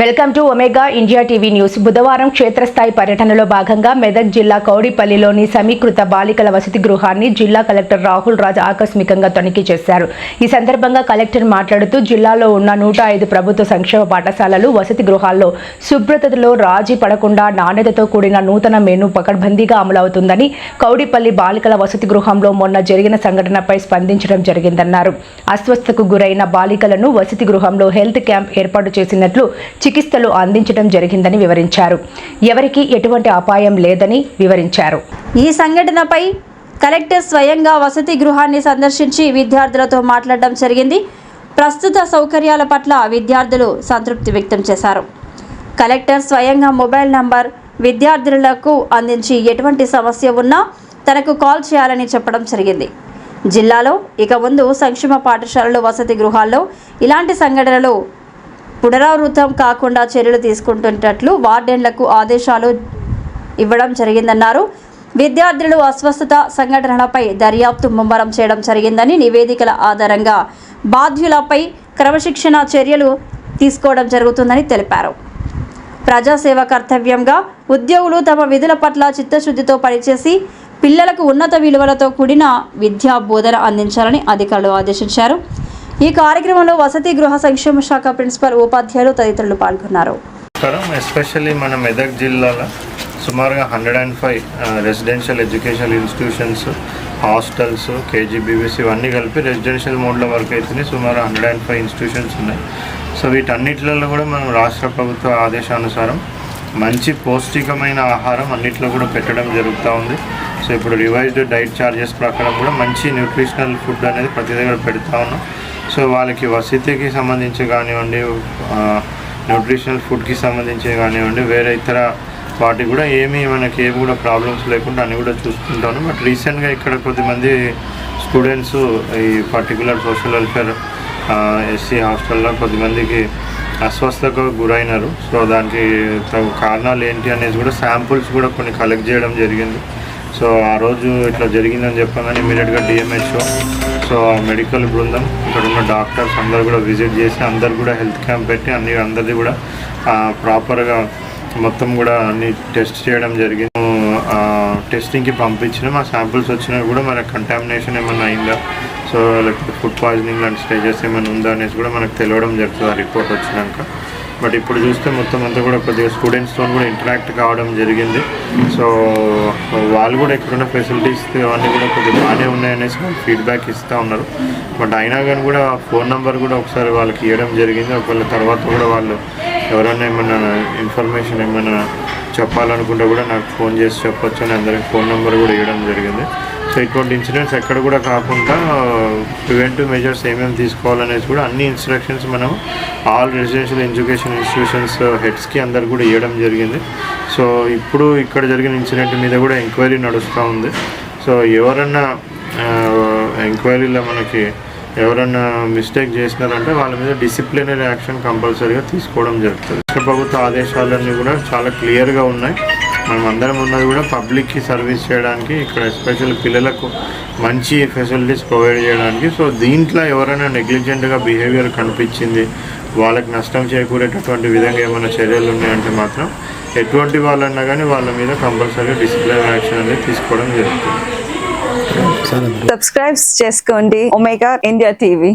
Welcome to Omega India TV news. బుధవారం క్షేత్రస్థాయి పర్యటనలో భాగంగా మెదక్ జిల్లా కౌడిపల్లిలోని సమీకృత బాలికల వసతి గృహాన్ని జిల్లా కలెక్టర్ రాహుల్ రాజ్ ఆకస్మికంగా తనిఖీ చేశారు. ఈ సందర్భంగా కలెక్టర్ మాట్లాడుతూ జిల్లాలో ఉన్న నూట ఐదు ప్రభుత్వ సంక్షేమ పాఠశాలలు వసతి గృహాల్లో శుభ్రతలో రాజీ పడకుండా నాణ్యతతో కూడిన నూతన మెను పకడ్బందీగా అమలవుతుందని కౌడిపల్లి బాలికల వసతి గృహంలో మొన్న జరిగిన సంఘటనపై స్పందించడం జరిగిందన్నారు. అస్వస్థకు గురైన బాలికలను వసతి గృహంలో హెల్త్ క్యాంప్ ఏర్పాటు చేసినట్లు చికిత్సలు అందించడం జరిగిందని వివరించారు. ఎవరికీ ఎటువంటి అపాయం లేదని వివరించారు. ఈ సంఘటనపై కలెక్టర్ స్వయంగా వసతి గృహాన్ని సందర్శించి విద్యార్థులతో మాట్లాడడం జరిగింది. ప్రస్తుత సౌకర్యాల పట్ల విద్యార్థులు సంతృప్తి వ్యక్తం చేశారు. కలెక్టర్ స్వయంగా మొబైల్ నంబర్ విద్యార్థులకు అందించి ఎటువంటి సమస్య ఉన్నా తనకు కాల్ చేయాలని చెప్పడం జరిగింది. జిల్లాలో ఇక ముందు సంక్షేమ పాఠశాలలు వసతి గృహాల్లో ఇలాంటి సంఘటనలు పునరావృతం కాకుండా చర్యలు తీసుకుంటున్నట్లు వార్డెన్లకు ఆదేశాలు ఇవ్వడం జరిగిందన్నారు. విద్యార్థులు అస్వస్థత సంఘటనలపై దర్యాప్తు ముమ్మరం చేయడం జరిగిందని నివేదికల ఆధారంగా బాధ్యులపై క్రమశిక్షణ చర్యలు తీసుకోవడం జరుగుతుందని తెలిపారు. ప్రజాసేవ కర్తవ్యంగా ఉద్యోగులు తమ విధుల పట్ల చిత్తశుద్ధితో పనిచేసి పిల్లలకు ఉన్నత విలువలతో కూడిన విద్యా బోధన అందించాలని అధికారులు ఆదేశించారు. ఈ కార్యక్రమంలో వసతి గృహ సంక్షేమ శాఖ ప్రిన్సిపల్ ఉపాధ్యాయులు తదితరులు పాల్గొన్నారు. ఎస్పెషల్లీ మన మెదక్ జిల్లాలో సుమారుగా hundred and five residential educational institutions hostels K G B B C ఇవన్నీ కలిపి రెసిడెన్షియల్ మోడ్లో వర్క్ అవుతున్నాయి సుమారు హండ్రెడ్ అండ్ ఫైవ్ ఇన్స్టిట్యూషన్స్ ఉన్నాయి. సో వీటన్నిటిలో కూడా మనం రాష్ట్ర ప్రభుత్వ ఆదేశానుసారం మంచి పౌష్టికమైన ఆహారం అన్నిట్లో కూడా పెట్టడం జరుగుతూ ఉంది. సో ఇప్పుడు రివైజ్డ్ డైట్ చార్జెస్ ప్రకారం కూడా మంచి న్యూట్రిషనల్ ఫుడ్ అనేది ప్రతి దగ్గర పెడతా ఉన్నాం. సో వాళ్ళకి వసతికి సంబంధించి కానివ్వండి న్యూట్రిషనల్ ఫుడ్కి సంబంధించి కానివ్వండి వేరే ఇతర వాటికి కూడా ఏమీ మనకి ఏమి కూడా ప్రాబ్లమ్స్ లేకుండా అని కూడా చూసుకుంటాను. బట్ రీసెంట్గా ఇక్కడ కొద్దిమంది స్టూడెంట్స్ ఈ పర్టికులర్ సోషల్ వెల్ఫేర్ ఎస్సీ హాస్టల్లో కొద్దిమందికి అస్వస్థకు గురైనారు. సో దానికి తగు కారణాలు ఏంటి అనేది కూడా శాంపుల్స్ కూడా కొన్ని కలెక్ట్ చేయడం జరిగింది. సో ఆ రోజు ఇట్లా జరిగిందని చెప్పగానే ఇమీడియట్గా డిఎంహెచ్ఓ సో ఆ మెడికల్ బృందం ఇక్కడ ఉన్న డాక్టర్స్ అందరు కూడా విజిట్ చేసి అందరు కూడా హెల్త్ క్యాంప్ పెట్టి అన్ని అందరిది కూడా ప్రాపర్గా మొత్తం కూడా అన్ని టెస్ట్ చేయడం జరిగింది. ఆ, టెస్టింగ్కి పంపించినాం ఆ శాంపుల్స్ వచ్చినా కూడా మనకు కంటామినేషన్ ఏమైనా అయిందా? సో లేకపోతే ఫుడ్ పాయిజనింగ్ లాంటి స్టేజెస్ ఏమైనా ఉందా అనేసి కూడా మనకు తెలియడం జరుగుతుంది ఆ రిపోర్ట్ వచ్చినాక. బట్ ఇప్పుడు చూస్తే మొత్తం అంతా కూడా కొద్దిగా స్టూడెంట్స్తో కూడా ఇంటరాక్ట్ కావడం జరిగింది. సో వాళ్ళు కూడా ఇక్కడున్న ఫెసిలిటీస్ అవన్నీ కూడా కొద్దిగా బాగానే ఉన్నాయనేసి ఫీడ్బ్యాక్ ఇస్తూ ఉన్నారు. బట్ అయినా కానీ కూడా ఫోన్ నెంబర్ కూడా ఒకసారి వాళ్ళకి ఇవ్వడం జరిగింది. ఒకవేళ తర్వాత కూడా వాళ్ళు ఎవరైనా ఏమైనా ఇన్ఫర్మేషన్ ఏమైనా చెప్పాలనుకుంటే కూడా నాకు ఫోన్ చేసి చెప్పొచ్చు అని అందరికి ఫోన్ నెంబర్ కూడా ఇవ్వడం జరిగింది. సో ఇటువంటి ఇన్సిడెంట్స్ ఎక్కడ కూడా కాకుండా ప్రివెంటివ్ మెజర్స్ ఏమేమి తీసుకోవాలనేసి కూడా అన్ని ఇన్స్ట్రక్షన్స్ మనం ఆల్ రెసిడెన్షియల్ ఎడ్యుకేషన్ ఇన్స్టిట్యూషన్స్ హెడ్స్కి అందరు కూడా ఇవ్వడం జరిగింది. సో ఇప్పుడు ఇక్కడ జరిగిన ఇన్సిడెంట్ మీద కూడా ఎంక్వైరీ నడుస్తూ ఉంది. సో ఎవరన్నా ఎంక్వైరీలో మనకి ఎవరన్నా మిస్టేక్ చేసినారంటే వాళ్ళ మీద డిసిప్లినరీ యాక్షన్ కంపల్సరీగా తీసుకోవడం జరుగుతుంది. రాష్ట్ర ప్రభుత్వ ఆదేశాలన్నీ కూడా చాలా క్లియర్గా ఉన్నాయి. మనం అందరం ఉన్నది కూడా పబ్లిక్కి సర్వీస్ చేయడానికి ఇక్కడ ఎస్పెషల్ పిల్లలకు మంచి ఫెసిలిటీస్ ప్రొవైడ్ చేయడానికి. సో దీంట్లో ఎవరైనా నెగ్లిజెంట్గా బిహేవియర్ కనిపించింది వాళ్ళకి నష్టం చేకూరేటటువంటి విధంగా ఏమైనా చర్యలు ఉన్నాయంటే మాత్రం ఎటువంటి వాళ్ళన్నా కానీ వాళ్ళ మీద కంపల్సరీ డిసిప్లిన్ యాక్షన్ అనేది తీసుకోవడం జరుగుతుంది. సబ్స్క్రైబ్ చేసుకోండి. Omega India TV.